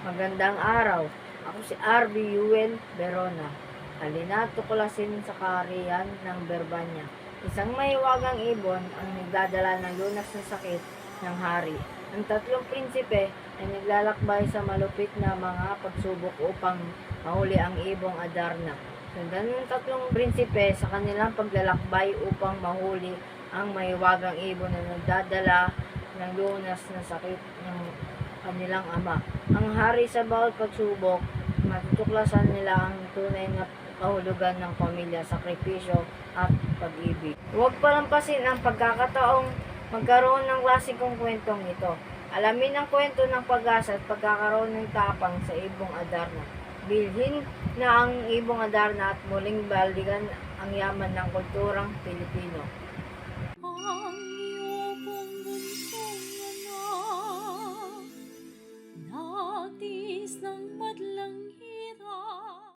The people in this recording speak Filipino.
Magandang araw. Ako si RB Yuel Verona. Halina tuklasin sa kaharian ng Berbanya. Isang mahiwagang ibon ang nagdadala ng lunas ng sakit ng hari. Ang tatlong prinsipe ay naglalakbay sa malupit na mga pagsubok upang mahuli ang ibong Adarna. Sundan ng tatlong prinsipe sa kanilang paglalakbay upang mahuli ang mahiwagang ibon na nagdadala ng lunas na sakit ng kanilang ama. Ang hari sa bawat pagsubok, matutuklasan nila ang tunay na kahulugan ng pamilya, sakripisyo at pag-ibig. Huwag palampasin ang pagkakataong magkaroon ng klasikong kwentong ito. Alamin ang kwento ng pag-asa at pagkakaroon ng tapang sa ibong Adarna. Bilhin na ang ibong Adarna at muling balikan ang yaman ng kulturang Pilipino.